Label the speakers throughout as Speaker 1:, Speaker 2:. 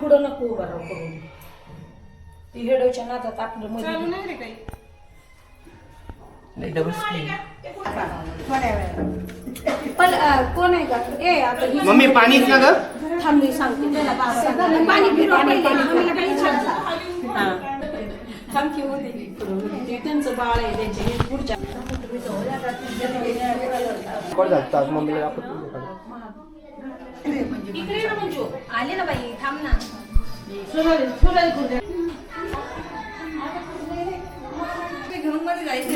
Speaker 1: पुढं नको उभा राहू करून. ती हेडोच्या नादात आपलं मध्ये
Speaker 2: चालू नाही रे काही.
Speaker 3: डबल स्क्रीन
Speaker 1: पण अं, कोण आहे का? ए आता ही
Speaker 3: मम्मी पाणीच ना ग.
Speaker 1: थांब मी सांगते त्याला. पाणी पाणी फिरवा पहिले काही विचारलं हा. थांब की. ते त्यांचं बाळ आहे त्यांच्या हे पुढच्या
Speaker 3: कोण झालं आज मम्मीला दाखवतो.
Speaker 1: इकडे ना मंजू.
Speaker 4: आले ना बाई थांब ना.
Speaker 1: सोनाली सोनाली कुठे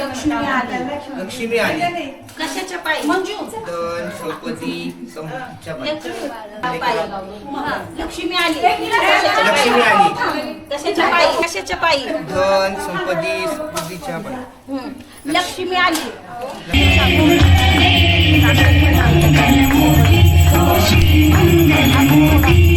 Speaker 1: लक्ष्मी आली.
Speaker 3: लक्ष्मी आली.
Speaker 4: कशाच्या पायी?
Speaker 1: मंजू.
Speaker 3: धन सौपती समच्या बाई.
Speaker 1: लक्ष्मी आली.
Speaker 3: लक्ष्मी आली.
Speaker 4: कशाच्या पायी? कशाच्या पायी?
Speaker 3: धन संपत्ती समृद्धीच्या बाई.
Speaker 1: लक्ष्मी आली.
Speaker 3: しい。胸が動き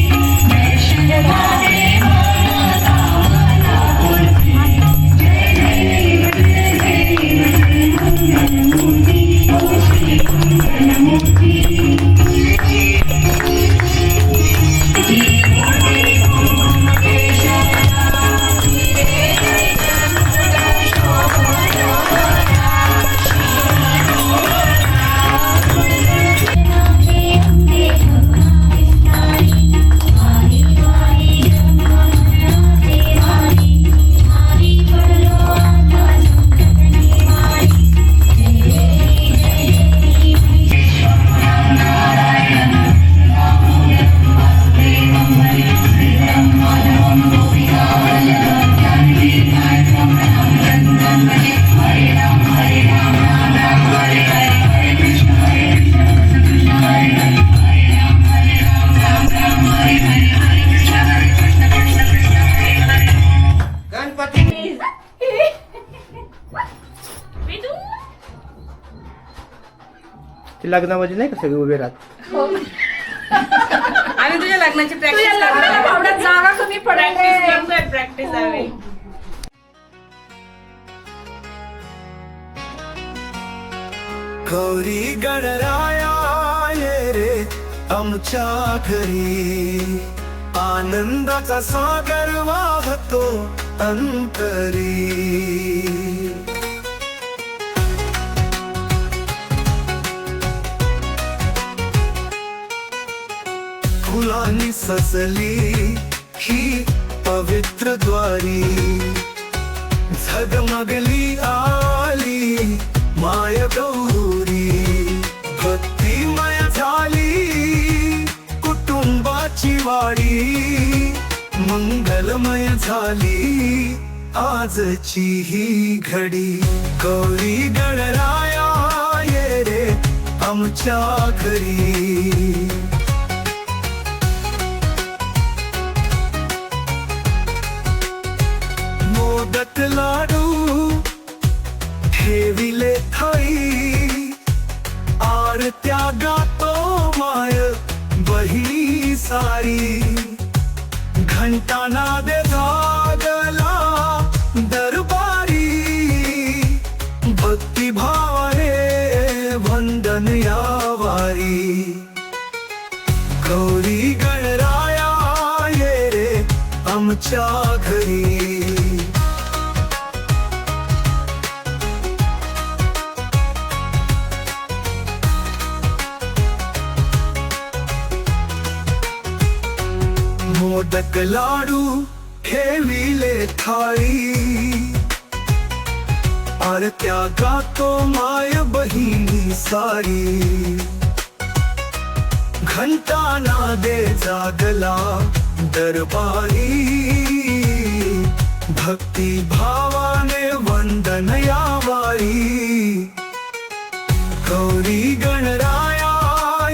Speaker 3: ते लग्नामध्ये नाही का सगळे उभे राहत
Speaker 2: आम्ही तुझ्या लग्नाची प्रॅक्टिस
Speaker 1: जागा कमी
Speaker 2: प्रॅक्टिस
Speaker 5: गौरी गणराया ये रे आमच्या घरी. आनंदाचा सागर वाहतो अंतरी. सजली ही पवित्र द्वारी. झगमगली आली माय गौरी. भक्तिमय झाली कुटुंबाची वाडी मंगलमय झाली आजची ही घडी. गौरी गणराया ये रे आमच्या घरी. लाडू ठेविले थाई. आरत्या गातो माय बहिणी सारी. घंटाना दे जागला दरबारी. भक्ती भावाने वंदन यावारी. गौरी गणराया ये रे आमच्या घरी. मोदक लाडू ठेविले थाळी. आरत्या गातो माय बहिणी सारी. घंटाना दे जागला दरबारी. भक्ती भावाने वंदन यावारी. गौरी गणराया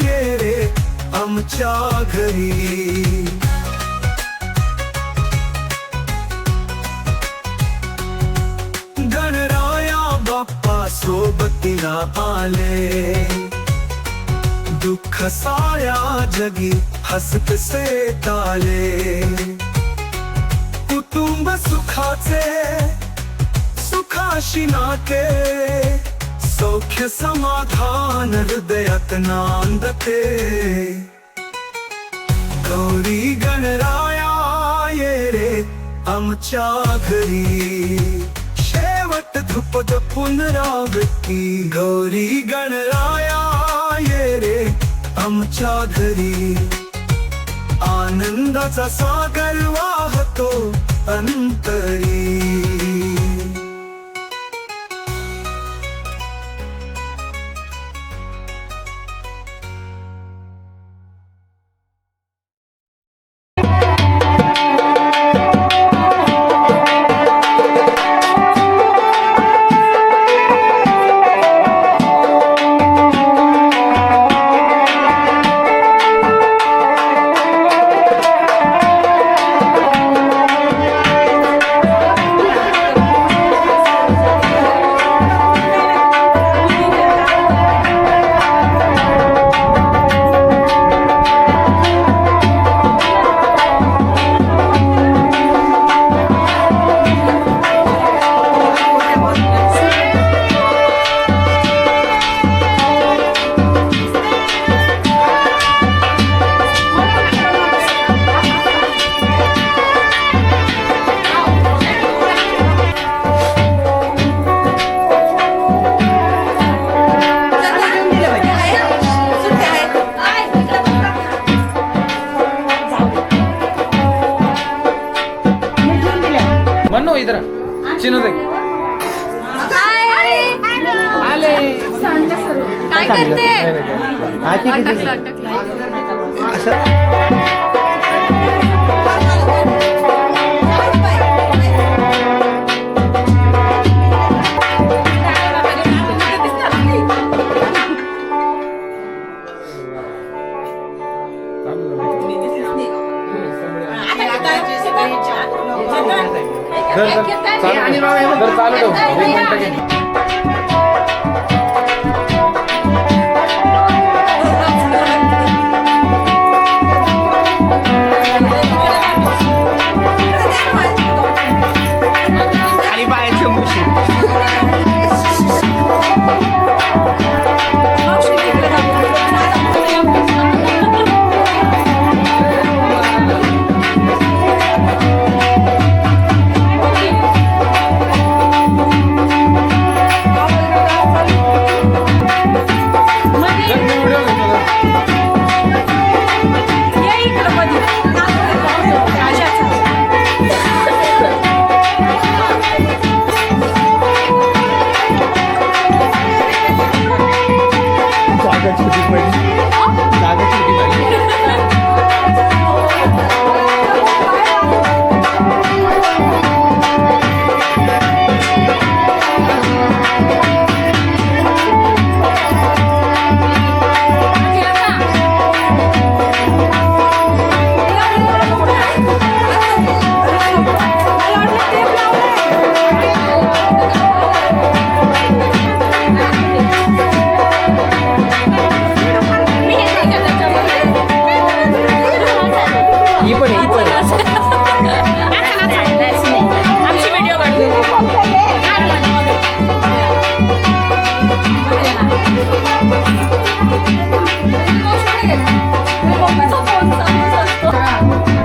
Speaker 5: ये रे आमच्या घरी. सोबतीला आले दुःख साया जगी हसत से ताले। कुटुंब सुखाचे सुखाशी नाते। सौख्य समाधान हृदयात नांदते। गौरी गणराया ये रे आमच्या घरी। शेवट पुनरावृत्ती गौरी गणराया ये रे आमच्या घरी आनंदाचा सागर वाहतो अंतरी
Speaker 6: म्हणू इधर चिन्ह दे आले
Speaker 7: काय करते.
Speaker 8: असं
Speaker 6: चालू धर, चालू ठेव
Speaker 8: 대박
Speaker 9: 맛있어
Speaker 1: 미쳤어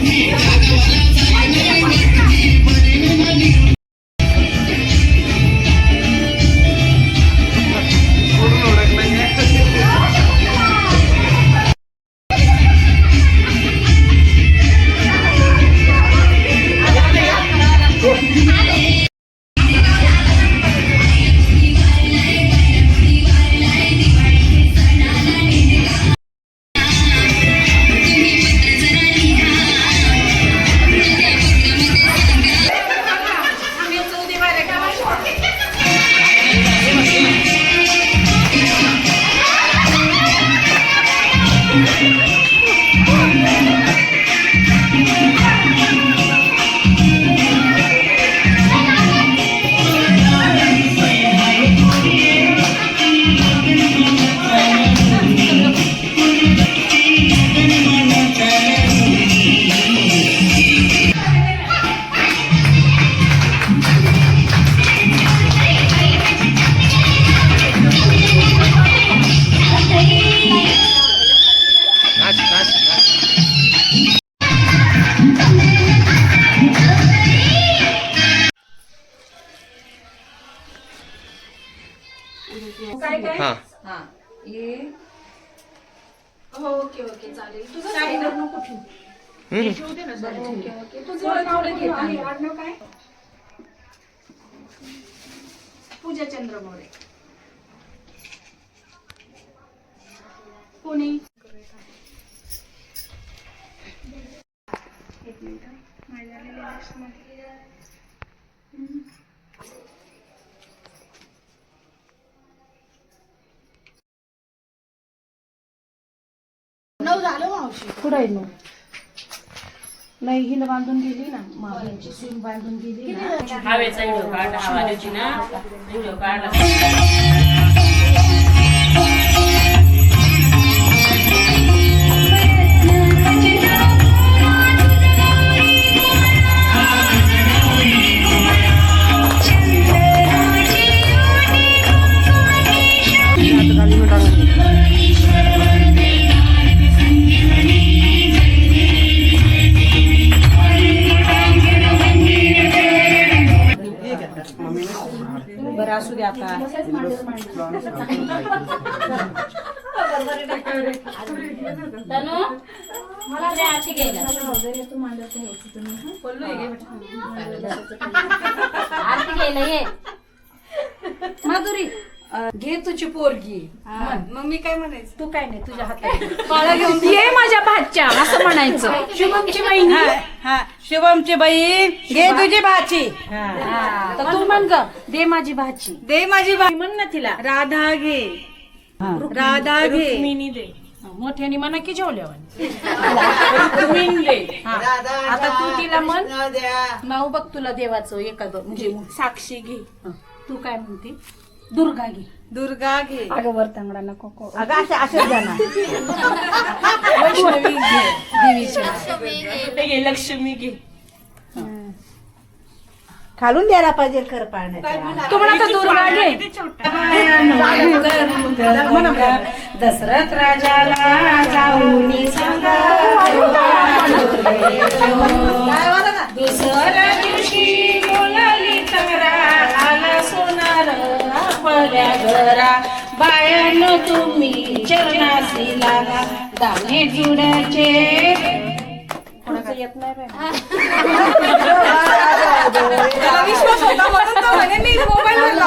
Speaker 3: करा नाच
Speaker 1: चालेल. तुझं साडीवर नको ठेवू. तुझं घे आणि.
Speaker 6: आडनाव काय?
Speaker 1: पूजा चंद्र मोरे. पुणे
Speaker 6: एक मिनिट माझ्या
Speaker 1: नऊ झालं मावशी.
Speaker 6: पुढे आहे मग नाही हिला बांधून गेली ना मागची सून बांधून गेली ना.
Speaker 10: हवेचा व्हिडिओ काढ हवा द्यायची ना व्हिडिओ काढला आरती घ्यायला ये
Speaker 1: माधुरी घे तुझी पोरगी.
Speaker 11: मग मी काय म्हणायचं?
Speaker 1: तू काय नाही तुझ्या हातात
Speaker 11: बाळा घेऊन
Speaker 1: ये माझ्या भाच्या असं म्हणायचं. शुभमची बहिणी.
Speaker 11: हा शुभमची बहीण. घे तुझी भाची.
Speaker 1: तर तू म्हण ग दे माझी भाची.
Speaker 11: दे माझी बा
Speaker 1: म्हण ना तिला.
Speaker 11: राधा घे. राधा घे.
Speaker 1: मोठ्याने म्हणा की जेवल्यावर हा. आता तू तिला म्हण नाव बघ तुला देवाचं एखादं म्हणजे
Speaker 11: साक्षी घे.
Speaker 1: तू काय म्हणते? दुर्गा घे.
Speaker 11: दुर्गा घे.
Speaker 6: अगं वर तांगडा नको को
Speaker 1: वैष्णवी घे. देवीची नाव.
Speaker 11: लक्ष्मी घे.
Speaker 8: खालून द्यायला पाहिजे खरं पाण्यात
Speaker 1: तू म्हणा तर दुर्गा घे
Speaker 8: दशरथ राजाला जाऊन दुसऱ्या दिवशी बोलाली तंगरा आला सोनार आपल्या घरा. बायान तुम्ही चरणासी लागा. दाणे जुड्याचे
Speaker 1: येत नाही बाई.
Speaker 11: त्याला विश्वास होता म्हणून तो म्हणे मी मोबाईल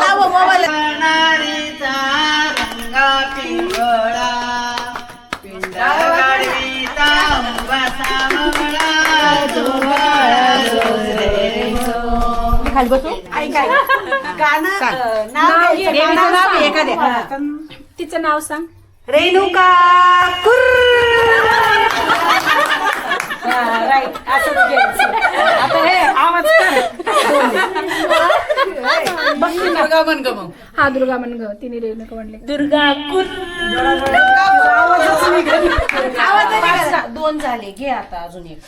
Speaker 8: खाली बसू गाणं
Speaker 1: नाव घे,
Speaker 8: देवीचं
Speaker 1: नाव
Speaker 8: नाव
Speaker 1: सांग.
Speaker 8: एखाद्या
Speaker 1: तिचं नाव सांग.
Speaker 8: रेणुका
Speaker 1: राईट असंच घ्यायचं. आता हे आवाज कर.
Speaker 11: दुर्गा मग.
Speaker 6: हा दुर्गा म्हण ग. तिने रेणुका म्हणले
Speaker 10: दुर्गा कुर
Speaker 1: दोन झाले. घे आता अजून एक.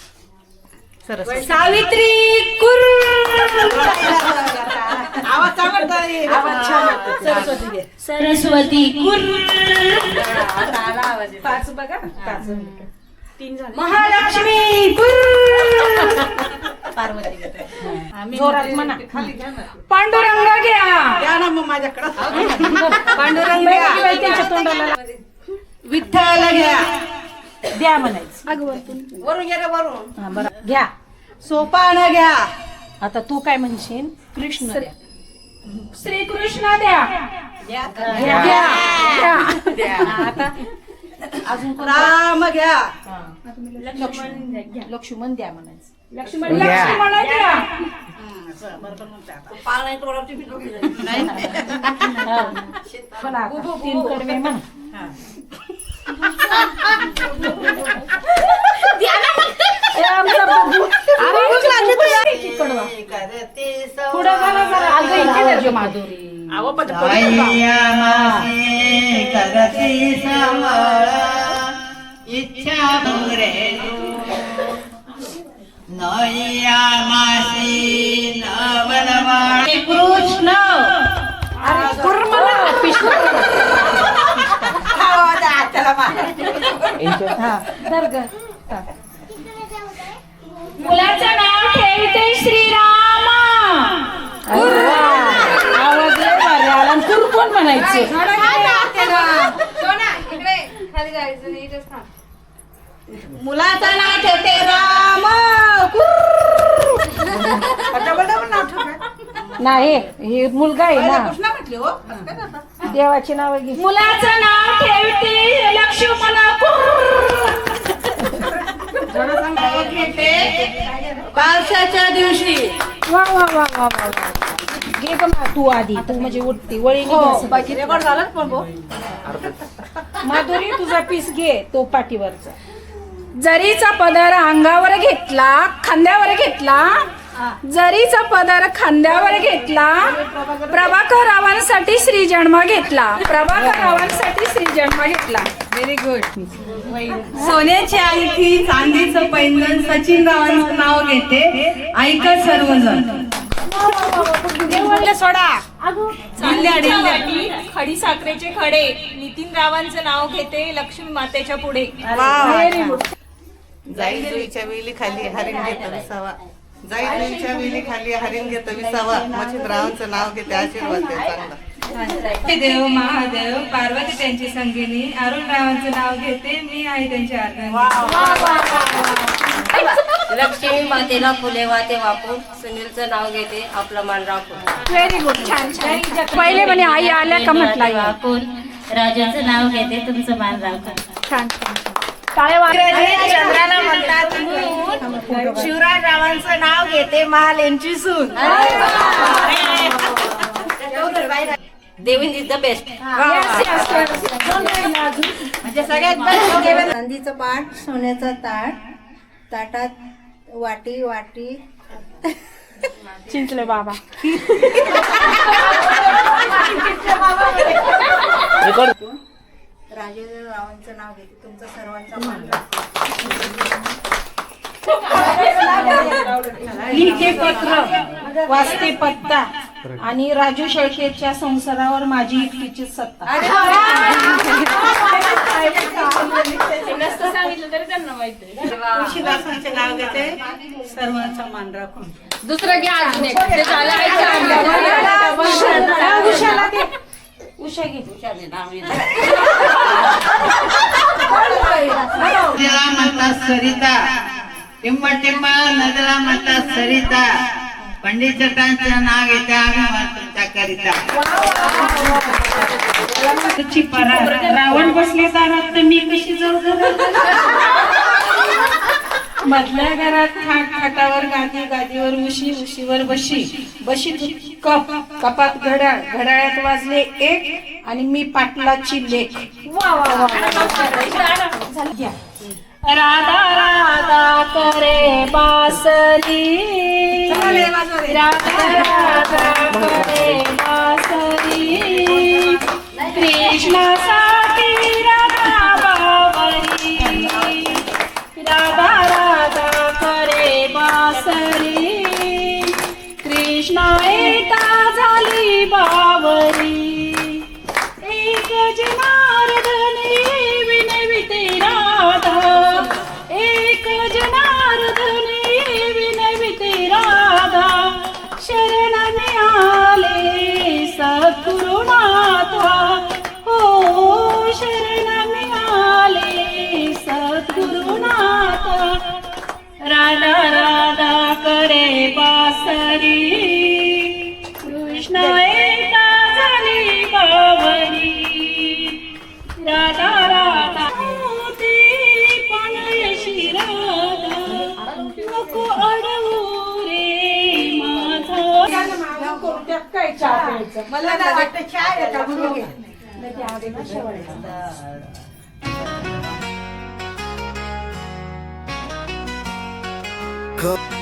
Speaker 11: सावित्री कुर आवाज
Speaker 1: आवाज. सरस्वती घे.
Speaker 10: सरस्वती कुर
Speaker 1: पाच बघा. पाच
Speaker 6: महालक्ष्मी! जोरात म्हणा. पांडुरंग घ्या!
Speaker 8: द्या ना मग माझ्याकडं.
Speaker 6: पांडुरंग घ्या. त्यांच्या तोंडाला लाव. विठ्ठल घ्या! द्या म्हणायचं.
Speaker 8: वरून गेलं वरून.
Speaker 6: हा, बरं. घ्या.
Speaker 8: सोपान घ्या!
Speaker 6: आता तू काय म्हणशील? कृष्ण द्या. श्रीकृष्ण द्या. घ्या. घ्या. हा, आता अजून कोण?
Speaker 8: राम घ्या
Speaker 6: लक्ष्मण लक्ष्मण द्या म्हणायचं
Speaker 3: लक्ष्मण
Speaker 6: लक्ष्मण हा. बोला आता. तीन कडवे म्हणा ए, आमचा बबू. अरे, किती कडवा. पुढं झाला जरा. अगं, इथे राजू माधुरी. कृष्ण! अरे कुर्मला पिष्ट हा. धर ग. हा. मुलाचं नाव ठेवते श्रीराम. आवाज लय भारी आला आणि कुर कोण म्हणायचं
Speaker 8: मुलाचं नाव ठेवते राम डबल डबल नाव ठेवते
Speaker 6: नाही हे मुलगा आहे ना.
Speaker 8: कृष्णा म्हटले हो?
Speaker 6: देवाची नाव घे मुलाचं नाव ठेवते लक्ष्मण.
Speaker 8: पावसाच्या दिवशी.
Speaker 6: वा वा वा वा वा वा. घे ग मा तू आधी. तू म्हणजे उठती वळी
Speaker 8: हो बाकी रेकॉर्ड झालं पण भाऊ?
Speaker 6: माधुरी तुझा पीस घे तो पाठीवरचा. जरीचा पदार अंगावर घेतला खांद्यावर घेतला जरीचा पदार खांद्यावर घेतला प्रभाकर रावांसाठी श्री जन्म घेतला. प्रभाकर रावांसाठी श्री जन्म घेतला
Speaker 8: व्हेरी गुड सोन्याची अंगठी चांदीचं पैंजण सचिन रावांचं नाव घेते. ऐकत सर्वजण. सोडा.
Speaker 1: खडी साखरेचे खडे. नितीन रावांचं नाव घेते लक्ष्मी मातेच्या पुढे.
Speaker 11: जुईच्या वेली खाली हरिण घेत विसावा. जाई जुईच्या वेली खाली हरिण घेत विसावा. मच्छिंद्रावांचं नाव घेते आशीर्वाद चांगला.
Speaker 8: देव महादेव पार्वती त्यांची संगिनी. अरुण रावांचं नाव घेते मी आहे त्यांची अर्धांगी
Speaker 10: लक्ष्मी मातेला फुले वाते वापून सुनीलचं नाव घेते आपलं मान राखून
Speaker 6: व्हेरी गुड छान छान. पहिले म्हणे आई आल्या का म्हटलं.
Speaker 10: वाकून राजाचं नाव घेते तुमचं मान राखून
Speaker 6: छान.
Speaker 8: चंद्राला म्हणतात. मून. शिवराज रावांचं नाव घेते महाल यांची सून
Speaker 10: देवीन इज द बेस्ट.
Speaker 8: म्हणजे सगळ्यात
Speaker 12: चांदीचं पाट सोन्याचं ताट ताटात वाटी वाटी.
Speaker 6: चिंचले बाबा.
Speaker 12: राजेंद्र रावांचं नाव घेते. तुमचं सर्वांचं मान राखते.
Speaker 6: पत्र वाचते पत्ता. आणि राजू शेळकेच्या संसारावर माझी एकटीची सत्ता.
Speaker 1: सांगितलं तरी त्यांना माहिती
Speaker 8: तुळशीदासांचे नाव घेते सर्वांचा मान राखून
Speaker 1: दुसरं घ्या अजून एक. ते झालं आईच्या अंगावर.
Speaker 6: उषा- उषाला दे उषा घे.
Speaker 11: नदीला म्हणतात सरिता. टिंब टिंब नदीला म्हणतात सरिता. पंडित चटांचं नाव घेते आम्ही तुमच्या करिता.
Speaker 6: परा रावण बसले दारात तर मी कशी जाऊ मधल्या घरात खाट खाटावर गादी गादीवर उशी उशीवर बशी. बशीत कप कपात घड्याळ घड्याळात वाजले एक आणि मी पाटलाची लेख. वा वा वा. झालं घ्या. राधा राधा करे बासरी राधा
Speaker 8: मला नाही वाटतं आहे का म्हणून घे.
Speaker 1: नाही, ते आधी ना शेवटचं.
Speaker 5: क-